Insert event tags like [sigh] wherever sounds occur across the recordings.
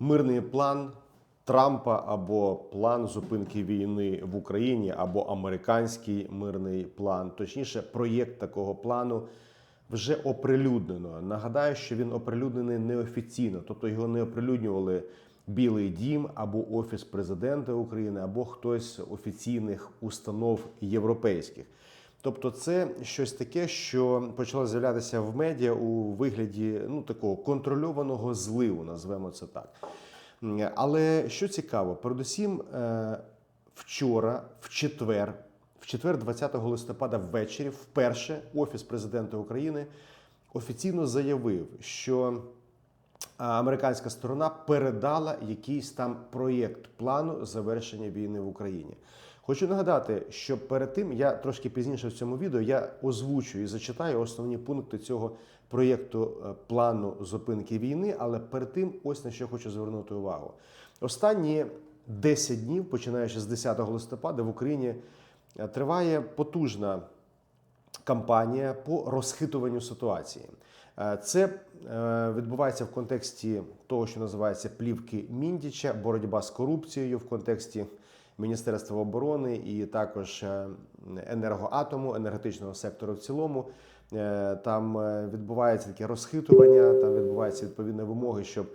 мирний план Трампа або план зупинки війни в Україні, або американський мирний план, точніше, проєкт такого плану. Вже оприлюднено. Нагадаю, що він оприлюднений неофіційно, тобто його не оприлюднювали Білий Дім або Офіс президента України, або хтось з офіційних установ європейських. Тобто, це щось таке, що почало з'являтися в медіа у вигляді ну такого контрольованого зливу, назвемо це так. Але що цікаво, передусім, е, вчора, в четвер, в четвер, 20 листопада, ввечері, вперше Офіс президента України офіційно заявив, що американська сторона передала якийсь там проєкт плану завершення війни в Україні. Хочу нагадати, що перед тим я трошки пізніше в цьому відео я озвучу і зачитаю основні пункти цього проєкту е, плану зупинки війни. Але перед тим, ось на що хочу звернути увагу. Останні 10 днів, починаючи з 10 листопада, в Україні е, триває потужна кампанія по розхитуванню ситуації. Е, Це відбувається в контексті того, що називається плівки Міндіча, боротьба з корупцією в контексті Міністерства оборони і також е, енергоатому, енергетичного сектору в цілому. Е, Там е, відбувається таке розхитування, там відбуваються відповідні вимоги, щоб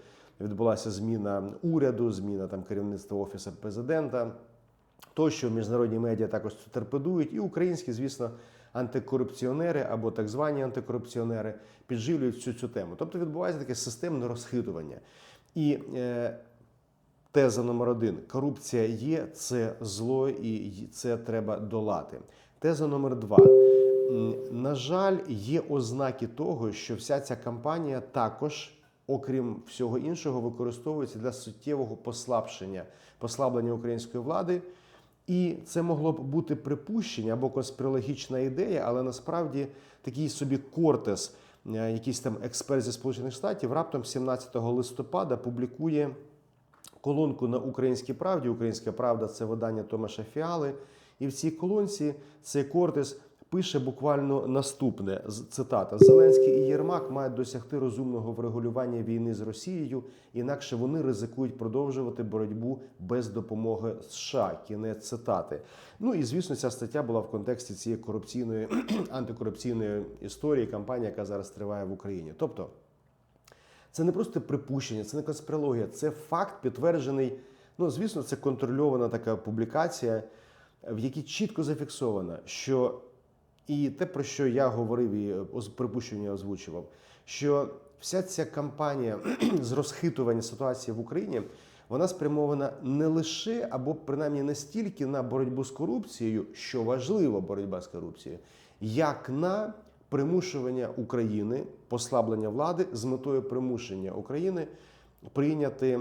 відбулася зміна уряду, зміна там керівництва офісу президента. Тощо міжнародні медіа також торпедують, і українські, звісно, антикорупціонери або так звані антикорупціонери підживлюють всю цю тему. Тобто відбувається таке системне розхитування. І теза номер один: корупція є, це зло, і це треба долати. Теза номер два. На жаль, є ознаки того, що вся ця кампанія також, окрім всього іншого, використовується для суттєвого послаблення, послаблення української влади. І це могло б бути припущення або конспірологічна ідея, але насправді такий собі кортес, е, якийсь там експерт зі Сполучених Штатів, раптом 17 листопада публікує колонку на Українській правді. Українська правда це видання Томаша Фіали. І в цій колонці цей Кортес пише буквально наступне: цитата: Зеленський і Єрмак мають досягти розумного врегулювання війни з Росією, інакше вони ризикують продовжувати боротьбу без допомоги США. Кінець цитати. Ну і звісно, ця стаття була в контексті цієї корупційної [clears throat] антикорупційної історії, кампанії, яка зараз триває в Україні. Тобто. Це не просто припущення, це не конспірологія, це факт підтверджений. Ну, звісно, це контрольована така публікація, в якій чітко зафіксовано, що і те, про що я говорив і оз- припущення озвучував, що вся ця кампанія [clears throat] з розхитування ситуації в Україні вона спрямована не лише або принаймні не стільки на боротьбу з корупцією, що важливо боротьба з корупцією, як на примушування України, послаблення влади з метою примушення України прийняти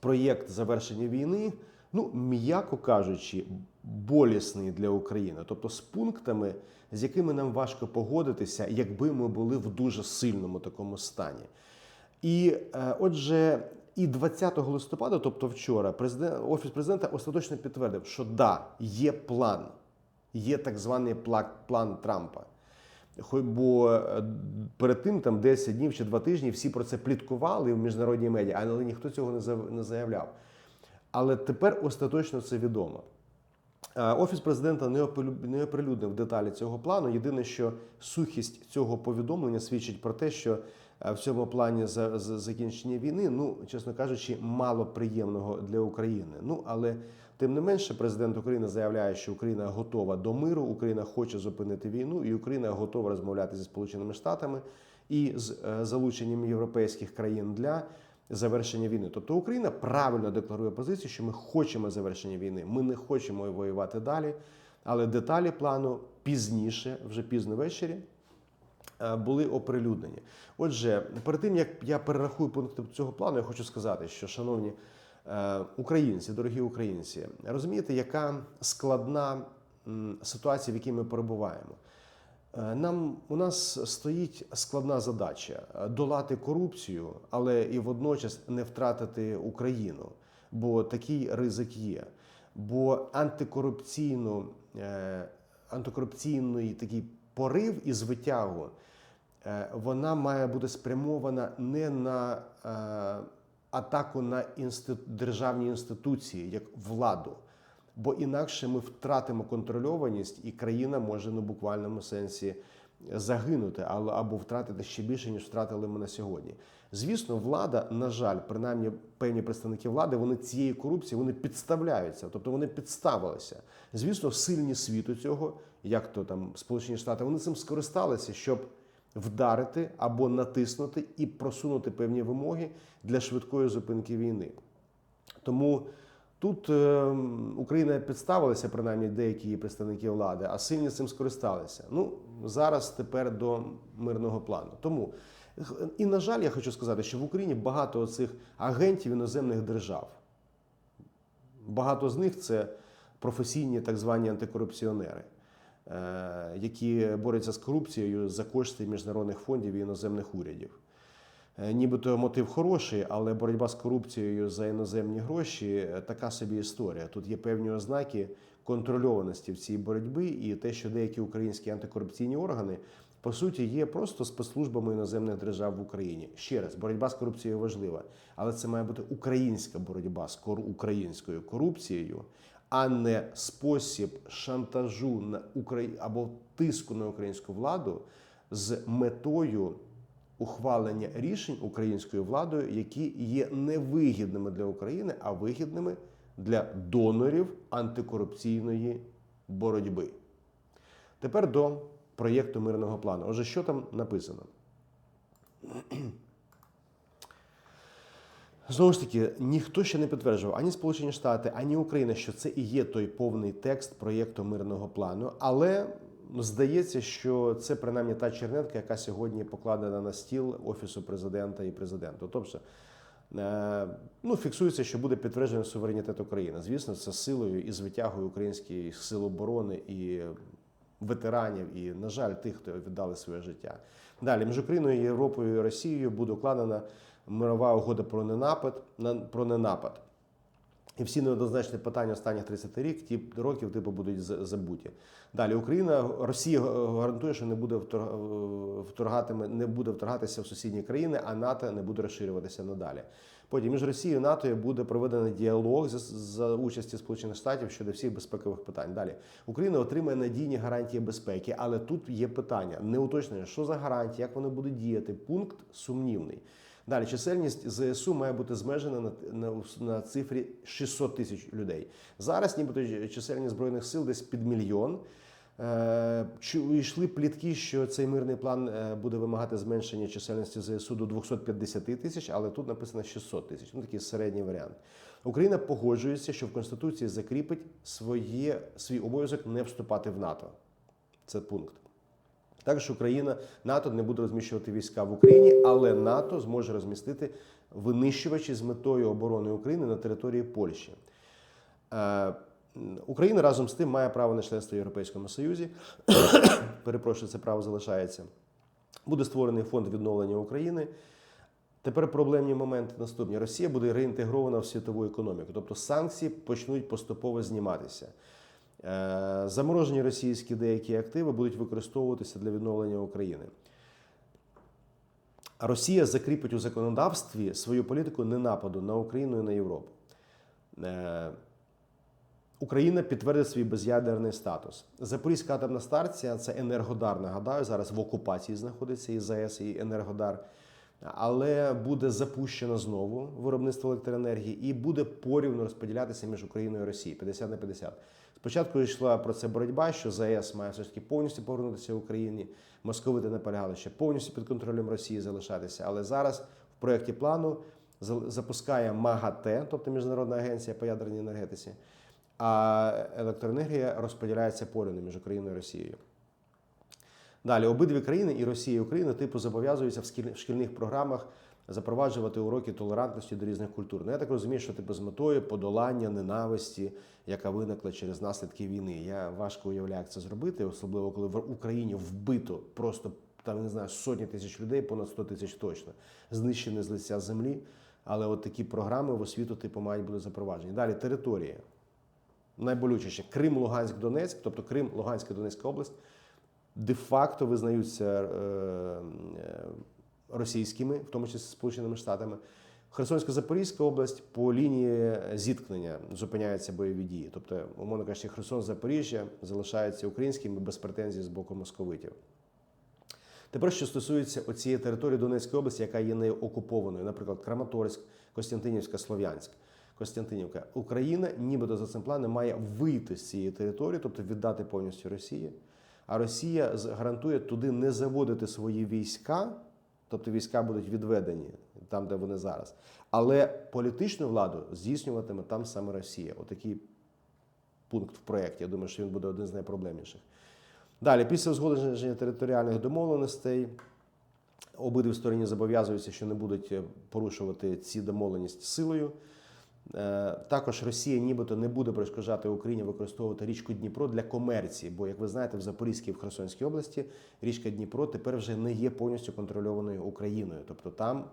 проєкт завершення війни, ну м'яко кажучи, болісний для України, тобто з пунктами, з якими нам важко погодитися, якби ми були в дуже сильному такому стані. І е, отже, і 20 листопада, тобто вчора, президент, офіс президента остаточно підтвердив, що да, є план, є так званий план Трампа. Бо е, перед тим, там 10 днів чи 2 тижні, всі про це пліткували в міжнародній медіа, але ніхто цього не заявляв. Але тепер остаточно це відомо. Е, Офіс президента не оприлю- оприлюднив деталі цього плану. Єдине, що сухість цього повідомлення свідчить про те, що е, в цьому плані за закінчення війни, ну чесно кажучи, мало приємного для України. Ну але тим не менше, президент України заявляє, що Україна готова до миру, Україна хоче зупинити війну, і Україна готова розмовляти зі Сполученими Штатами і з е, залученням європейських країн для завершення війни. Тобто Україна правильно декларує позицію, що ми хочемо завершення війни. Ми не хочемо воювати далі. Але деталі плану пізніше, вже пізно ввечері, е, були оприлюднені. Отже, перед тим як я перерахую пункти цього плану, я хочу сказати, що, шановні українці, дорогі українці, розумієте, яка складна ситуація, в якій ми перебуваємо. Е, Нам у нас стоїть складна задача е, долати корупцію, але і водночас не втратити Україну, бо такий ризик є. Бо антикорупційну, е, антикорупційний такий порив і звитягу е, вона має бути спрямована не на е, атаку на інститу... державні інституції як владу. Бо інакше ми втратимо контрольованість, і країна може ну, буквальному сенсі загинути, або втратити ще більше, ніж втратили ми на сьогодні. Звісно, влада, на жаль, принаймні певні представники влади, вони цієї корупції вони підставляються, тобто вони підставилися. Звісно, сильні світу цього, як то там Сполучені Штати, вони цим скористалися, щоб вдарити або натиснути і просунути певні вимоги для швидкої зупинки війни. Тому тут е, Україна підставилася, принаймні деякі її представники влади, а сильні цим скористалися. Ну зараз тепер до мирного плану. Тому і на жаль, я хочу сказати, що в Україні багато цих агентів іноземних держав. Багато з них це професійні так звані антикорупціонери, які борються з корупцією за кошти міжнародних фондів і іноземних урядів. Е, Нібито мотив хороший, але боротьба з корупцією за іноземні гроші е, така собі історія. Тут є певні ознаки контрольованості в цій боротьбі, і те, що деякі українські антикорупційні органи по суті є просто спецслужбами іноземних держав в Україні. Ще раз, боротьба з корупцією важлива, але це має бути українська боротьба з українською корупцією, а не спосіб шантажу на Украї... або тиску на українську владу з метою ухвалення рішень українською владою, які є невигідними для України, а вигідними для донорів антикорупційної боротьби. Тепер до проєкту мирного плану. Отже, що там написано? Знову ж таки, ніхто ще не підтверджував ані Сполучені Штати, ані Україна, що це і є той повний текст проєкту мирного плану. Але здається, що це принаймні та чернетка, яка сьогодні покладена на стіл Офісу президента і президента. Тобто, е, ну, фіксується, що буде підтверджено суверенітет України. Звісно, це силою і звитягою українських сил оборони і ветеранів, і, на жаль, тих, хто віддали своє життя. Далі між Україною, Європою і Росією буде укладена мирова угода про ненапад на про ненапад. І всі неоднозначні питання останніх 30 рік, ті років типу будуть забуті. Далі Україна, Росія гарантує, що не буде вторгатиме, не буде вторгатися в сусідні країни, а НАТО не буде розширюватися надалі. Потім між Росією і НАТО буде проведений діалог за, за участі Сполучених Штатів щодо всіх безпекових питань. Далі Україна отримає надійні гарантії безпеки, але тут є питання не уточнення, що за гарантії, як вони будуть діяти. Пункт сумнівний. Далі чисельність ЗСУ має бути змежена на, на, на цифрі 600 тисяч людей. Зараз, нібито чисельність збройних сил десь під мільйон. Е, чу- Йшли плітки, що цей мирний план е, буде вимагати зменшення чисельності ЗСУ до 250 тисяч, але тут написано 600 тисяч. Ну такий середній варіант. Україна погоджується, що в Конституції закріпить своє, свій обов'язок не вступати в НАТО. Це пункт. Також Україна НАТО не буде розміщувати війська в Україні, але НАТО зможе розмістити винищувачі з метою оборони України на території Польщі. Е, Україна разом з тим має право на членство в Європейському Союзі. [coughs] Перепрошую, це право залишається. Буде створений фонд відновлення України. Тепер проблемні моменти наступні. Росія буде реінтегрована в світову економіку, тобто санкції почнуть поступово зніматися. Е, Заморожені російські деякі активи будуть використовуватися для відновлення України. Росія закріпить у законодавстві свою політику ненападу на Україну і на Європу. Е, Україна підтвердить свій без'ядерний статус. Запорізька атомна станція це Енергодар. Нагадаю, зараз в окупації знаходиться і ЗАЕС, і Енергодар. Але буде запущено знову виробництво електроенергії і буде порівну розподілятися між Україною і Росією 50 на 50. Спочатку йшла про це боротьба, що ЗАЕС має все ж таки повністю повернутися в Україні. Московити наполягали, що повністю під контролем Росії залишатися. Але зараз в проєкті плану запускає МАГАТЕ, тобто Міжнародна агенція по ядерній енергетиці, а електроенергія розподіляється порівну між Україною і Росією. Далі обидві країни, і Росія, і Україна, типу, зобов'язуються в шкільних програмах запроваджувати уроки толерантності до різних культур. Ну, я так розумію, що типу з метою подолання ненависті, яка виникла через наслідки війни. Я важко уявляю, як це зробити, особливо коли в Україні вбито просто там не знаю сотні тисяч людей, понад 100 тисяч точно, знищені з лиця землі. Але от такі програми в освіту типу мають бути запроваджені. Далі територія. Найболючіше Крим, Луганськ, Донецьк, тобто Крим, Луганська, Донецька область, де-факто визнаються е, е, російськими, в тому числі Сполученими Штатами. Херсонська Запорізька область по лінії зіткнення зупиняються бойові дії. Тобто, умовно кажучи, Херсон Запоріжжя залишається українським без претензій з боку московитів. Тепер, що стосується оцієї території Донецької області, яка є не окупованою, наприклад, Краматорськ, Костянтинівська, Слов'янськ, Костянтинівка, Україна, нібито за цим планом, має вийти з цієї території, тобто віддати повністю Росії. А Росія гарантує туди не заводити свої війська, тобто війська будуть відведені там, де вони зараз. Але політичну владу здійснюватиме там саме Росія. Отакий пункт в проєкті. Я думаю, що він буде один з найпроблемніших. Далі, після узгодження територіальних домовленостей, обидві сторони зобов'язуються, що не будуть е, порушувати ці домовленості силою. Е, Також Росія нібито не буде перешкоджати Україні використовувати річку Дніпро для комерції, бо, як ви знаєте, в Запорізькій і в Херсонській області річка Дніпро тепер вже не є повністю контрольованою Україною. Тобто там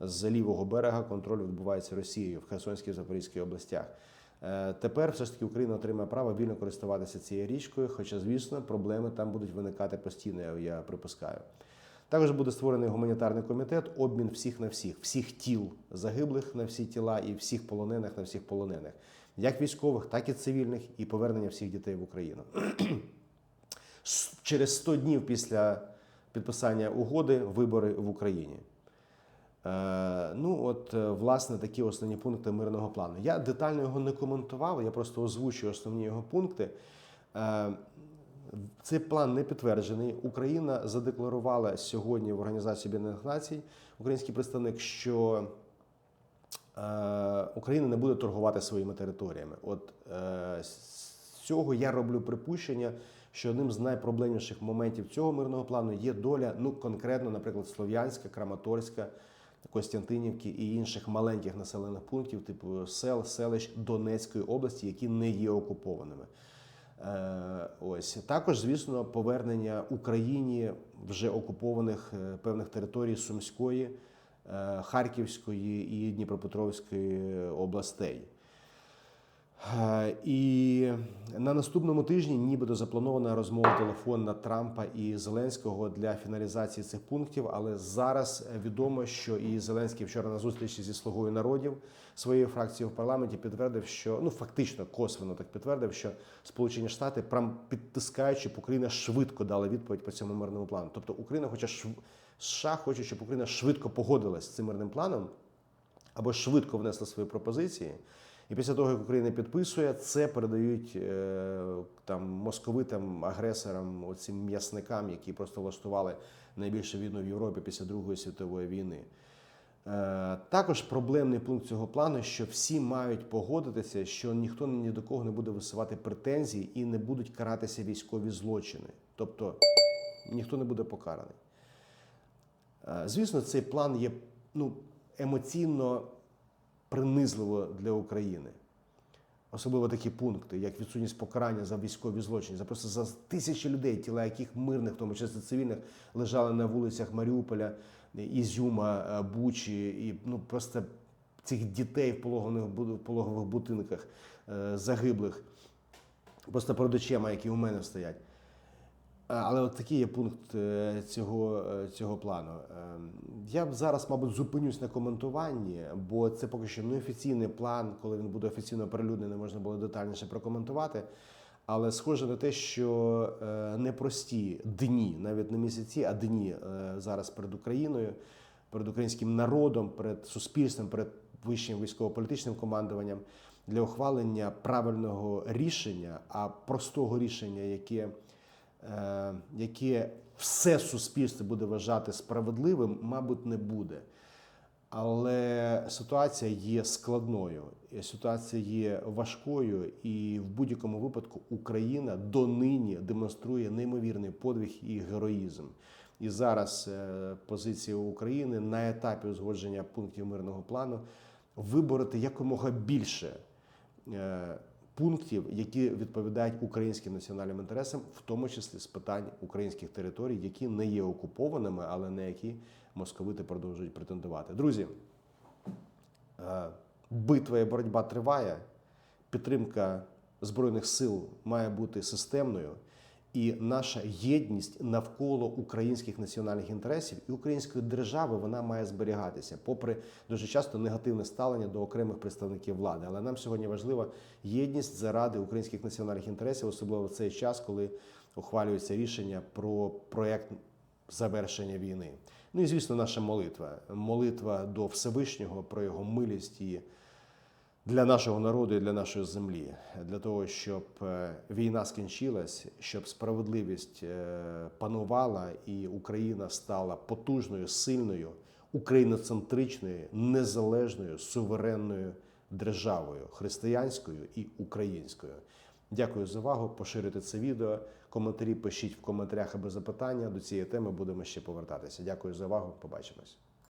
з лівого берега контроль відбувається Росією в Херсонській і Запорізькій областях. Е, Тепер все ж таки Україна отримає право вільно користуватися цією річкою, хоча, звісно, проблеми там будуть виникати постійно, я- я припускаю. Також буде створений гуманітарний комітет, обмін всіх на всіх, всіх тіл загиблих на всі тіла і всіх полонених на всіх полонених, як військових, так і цивільних, і повернення всіх дітей в Україну. Через 100 днів після підписання угоди вибори в Україні. Е, ну, от, е, власне, такі основні пункти мирного плану. Я детально його не коментував, я просто озвучую основні його пункти. Цей план не підтверджений. Україна задекларувала сьогодні в Організації Об'єднаних Націй український представник, що е, Україна не буде торгувати своїми територіями. От е, з цього я роблю припущення, що одним з найпроблемніших моментів цього мирного плану є доля, ну конкретно, наприклад, Слов'янська, Краматорська, Костянтинівки і інших маленьких населених пунктів, типу сел, селищ Донецької області, які не є окупованими. Е, Ось також, звісно, повернення Україні вже окупованих е, певних територій Сумської, е, Харківської і Дніпропетровської областей. Е, І на наступному тижні нібито запланована розмова телефонна Трампа і Зеленського для фіналізації цих пунктів. Але зараз відомо, що і Зеленський вчора на зустрічі зі слугою народів своєю фракцією в парламенті підтвердив, що ну фактично косвенно так підтвердив, що Сполучені Штати, прям підтискають, щоб Україна швидко дала відповідь по цьому мирному плану. Тобто Україна, хоча шв... США хочуть, щоб Україна швидко погодилась з цим мирним планом або швидко внесла свої пропозиції. І після того, як Україна підписує, це передають е, там московитам, агресорам, оцим м'ясникам, які просто влаштували найбільшу війну в Європі після Другої світової війни. Е, також проблемний пункт цього плану, що всі мають погодитися, що ніхто ні до кого не буде висувати претензій і не будуть каратися військові злочини. Тобто ніхто не буде покараний. Е, Звісно, цей план є ну, емоційно принизливо для України. Особливо такі пункти, як відсутність покарання за військові злочини, за просто за тисячі людей, тіла яких мирних, в тому числі цивільних, лежали на вулицях Маріуполя, Ізюма, е, Бучі, і ну просто цих дітей в пологових, пологових будинках е, загиблих, просто перед очима, які у мене стоять. А, Але от такий є пункт е, цього, е, цього плану. Е, Я б зараз, мабуть, зупинюсь на коментуванні, бо це поки що неофіційний план. Коли він буде офіційно оприлюднений, можна було детальніше прокоментувати. Але схоже на те, що е, непрості дні, навіть не місяці, а дні е, зараз перед Україною, перед українським народом, перед суспільством, перед вищим військово-політичним командуванням для ухвалення правильного рішення, а простого рішення, яке е, яке все суспільство буде вважати справедливим, мабуть, не буде. Але ситуація є складною, ситуація є важкою, і в будь-якому випадку Україна донині демонструє неймовірний подвиг і героїзм. І зараз е, позиція України на етапі узгодження пунктів мирного плану вибороти якомога більше е, пунктів, які відповідають українським національним інтересам, в тому числі з питань українських територій, які не є окупованими, але на які московити продовжують претендувати. Друзі, е, битва і боротьба триває. Підтримка збройних сил має бути системною. І наша єдність навколо українських національних інтересів і української держави вона має зберігатися, попри дуже часто негативне ставлення до окремих представників влади. Але нам сьогодні важлива єдність заради українських національних інтересів, особливо в цей час, коли ухвалюється рішення про проект завершення війни. Ну і звісно, наша молитва. Молитва до Всевишнього про його милість і для нашого народу і для нашої землі, для того, щоб е, війна скінчилась, щоб справедливість е, панувала і Україна стала потужною, сильною, україноцентричною, незалежною, суверенною державою, християнською і українською. Дякую за увагу. Поширюйте це відео. Коментарі пишіть в коментарях або запитання. До цієї теми будемо ще повертатися. Дякую за увагу. Побачимось.